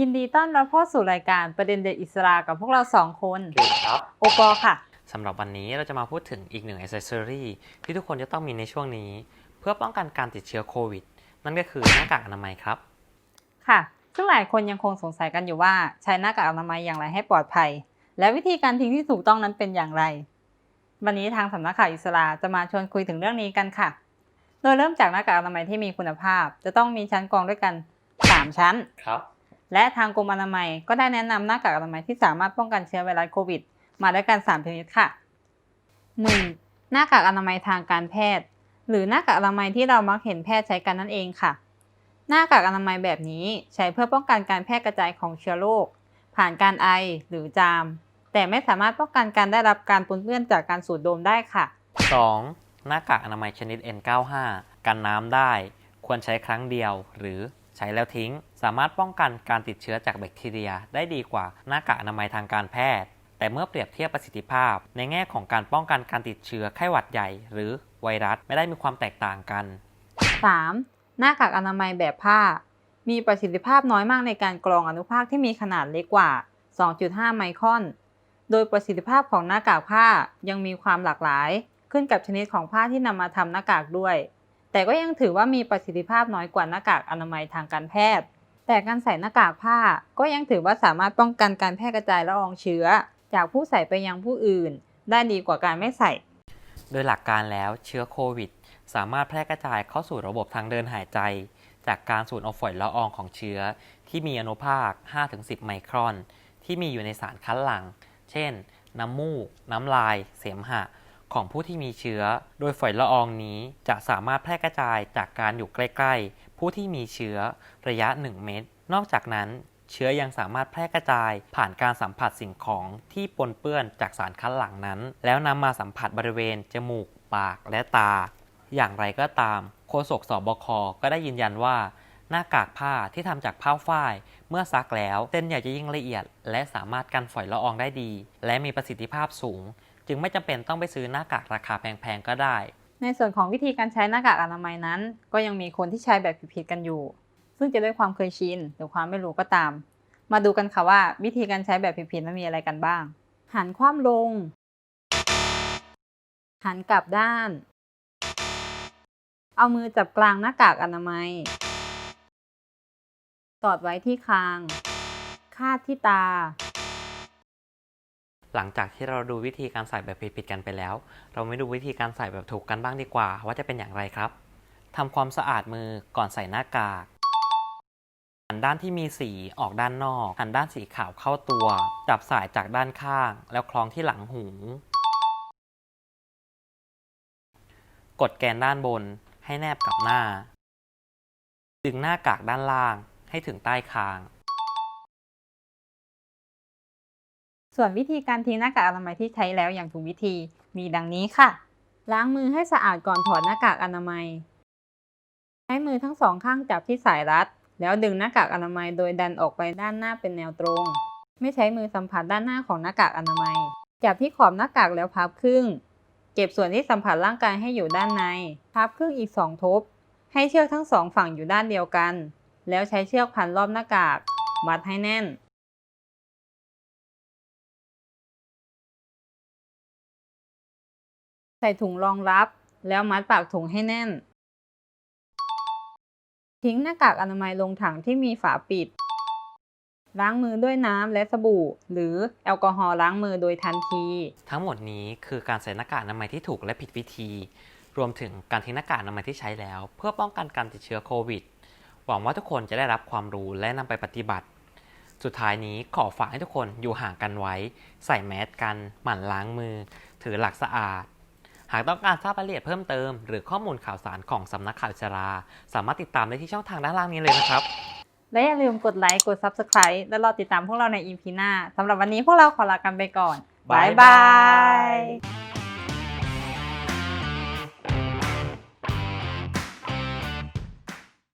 ยินดีต้อนรับเข้าสู่รายการประเด็นเด็ดอิสระกับพวกเราสองคนเก่งครับ โอปอค่ะ สำหรับวันนี้เราจะมาพูดถึงอีกหนึ่งอ c เซสซอรีที่ทุกคนจะต้องมีในช่วงนี้ เพื่อป้องกันการติดเชื้อโควิด นั่นก็คือหน้ากากอนามัยครับ ค่ะ ซึ่งหลายคนยังคงสงสัยกันอยู่ว่าใช้หน้ากากอนามัยอย่างไรให้ปลอดภัย และวิธีการทิ้งที่ถูกต้องนั้นเป็นอย่างไร วันนี้ทางสำนักข่าวอิสราจะมาชวนคุยถึงเรื่องนี้กันค่ะ โดยเริ่มจากหน้ากากอนามัยที่มีคุณภาพ จะต้องมีชั้นกรองด้วยกัน 3 ชั้น ครับ และทางกรมอนามัยก็ได้แนะนำหน้ากากอนามัยที่สามารถป้องกันเชื้อไวรัสโควิด มาด้วยกัน 3 ชนิดค่ะ 1. หน้ากากอนามัยทางการแพทย์ หรือหน้ากากอนามัยที่เรามักเห็นแพทย์ใช้กันนั่นเองค่ะ หน้ากากอนามัยแบบนี้ใช้เพื่อป้องกันการแพร่กระจายของเชื้อโรคผ่านการไอหรือจาม แต่ไม่สามารถป้องกันการได้รับการปนเปื้อนจากการสูดดมได้ค่ะ 2. หน้ากากอนามัยชนิด N95 กันน้ำได้ ควรใช้ครั้งเดียวหรือ ใช้แล้วทิ้ง สามารถป้องกันการติดเชื้อจากแบคทีเรียได้ดีกว่าหน้ากากอนามัยทางการแพทย์ แต่เมื่อเปรียบเทียบประสิทธิภาพ ในแง่ของการป้องกันการติดเชื้อไข้หวัดใหญ่ หรือไวรัสไม่ได้มีความแตกต่างกัน 3. หน้ากากอนามัยแบบผ้า มีประสิทธิภาพน้อยมากในการกรองอนุภาคที่มีขนาดเล็กกว่า 2.5 ไมครอน โดยประสิทธิภาพของหน้ากากผ้ายังมีความหลากหลาย ขึ้นกับชนิดของผ้าที่นำมาทำหน้ากากด้วย แต่ก็ยังถือว่ามีประสิทธิภาพน้อยกว่าหน้ากากอนามัยทางการแพทย์ แต่การใส่หน้ากากผ้าก็ยังถือว่าสามารถป้องกันการแพร่กระจายละอองเชื้อ จากผู้ใส่ไปยังผู้อื่น ได้ดีกว่าการไม่ใส่ โดยหลักการแล้วเชื้อโควิด สามารถแพร่กระจายเข้าสู่ระบบทางเดินหายใจ จากการสูดเอาฝอยละอองของเชื้อ ที่มีอนุภาค 5-10 ไมครอน ที่มีอยู่ในสารคัดหลั่งเช่น น้ำมูก น้ำลาย เสมหะ ของผู้ที่มีเชื้อ โดยฝอยละอองนี้จะสามารถแพร่กระจายจากการอยู่ใกล้ ๆ ผู้ที่มีเชื้อระยะ 1 เมตร นอกจากนั้นเชื้อยังสามารถแพร่กระจายผ่านการสัมผัสสิ่งของที่ปนเปื้อนจากสารคัดหลั่งนั้น แล้วนำมาสัมผัสบริเวณ จมูก ปากและตา อย่างไรก็ตามโฆษกสบคก็ได้ยืนยันว่า หน้ากากผ้าที่ทำจากผ้าฝ้าย เมื่อซักแล้วเส้นใยจะยิ่งละเอียด และสามารถกันฝอยละอองได้ดี และมีประสิทธิภาพสูง จึงไม่จำเป็นต้องไปซื้อหน้ากากราคาแพงๆก็ได้ ในส่วนของวิธีการใช้หน้ากากอนามัยนั้น ก็ยังมีคนที่ใช้แบบผิดๆกันอยู่ ซึ่งจะด้วยความเคยชินหรือความไม่รู้ก็ตาม มาดูกันค่ะว่าวิธีการใช้แบบผิดๆนั้นมีอะไรกันบ้าง หันคว่ำลง หันกลับด้าน เอามือจับกลางหน้ากากอนามัย สอดไว้ที่คาง คาดที่ตา หลังจากที่เราดูวิธีการใส่แบบผิดๆกันไปแล้ว เราไม่ดูวิธีการใส่แบบถูกกันบ้างดีกว่า ว่าจะเป็นอย่างไรครับทำความสะอาดมือก่อนใส่หน้ากาก หันด้านที่มีสีออกด้านนอก หันด้านสีขาวเข้าตัว จับสายจากด้านข้าง แล้วคล้องที่หลังหู กดแกนด้านบนให้แนบกับหน้า ดึงหน้ากากด้านล่างให้ถึงใต้คาง ส่วนวิธีการทิ้งหน้ากากอนามัยที่ใช้แล้วอย่างถูกวิธีมีดังนี้ค่ะ ล้างมือให้สะอาดก่อนถอดหน้ากากอนามัย ใช้มือทั้งสองข้างจับที่สายรัด แล้วดึงหน้ากากอนามัยโดยดันออกไปด้านหน้าเป็นแนวตรง ไม่ใช้มือสัมผัสด้านหน้าของหน้ากากอนามัย จับที่ขอบหน้ากากแล้วพับครึ่ง เก็บส่วนที่สัมผัสร่างกายให้อยู่ด้านใน พับครึ่งอีกสองทบ ให้เชือกทั้งสองฝั่งอยู่ด้านเดียวกัน แล้วใช้เชือกพันรอบหน้ากาก มัดให้แน่น ส่ถุงรองรับ แล้วมัดปากถุงให้แน่น ทิ้งหน้ากากอนามัยลงถังที่มีฝาปิด ล้างมือด้วยน้ำและสบู่ หรือแอลกอฮอล์ล้างมือโดยทันที ทั้งหมดนี้คือการใส่หน้ากากอนามัยที่ถูกและผิดวิธี รวมถึงการทิ้งหน้ากากอนามัยที่ใช้แล้ว เพื่อป้องกันการติดเชื้อโควิด หวังว่าทุกคนจะได้รับความรู้และนำไปปฏิบัติสุดท้ายนี้ขอฝากให้ทุกคนอยู่ห่างกันไว้ ใส่แมสกัน หมั่นล้างมือ ถือหลักสะอาด หากต้องการทราบรายละเอียดเพิ่มเติม หรือข้อมูลข่าวสารของสำนักข่าวอิสรา สามารถติดตามได้ที่ช่องทางด้านล่างนี้เลยนะครับ และอย่าลืมกดไลค์ กด Subscribe และรอติดตามพวกเราใน EP หน้าสำหรับวันนี้พวกเราขอลากันไปก่อน บ๊ายบาย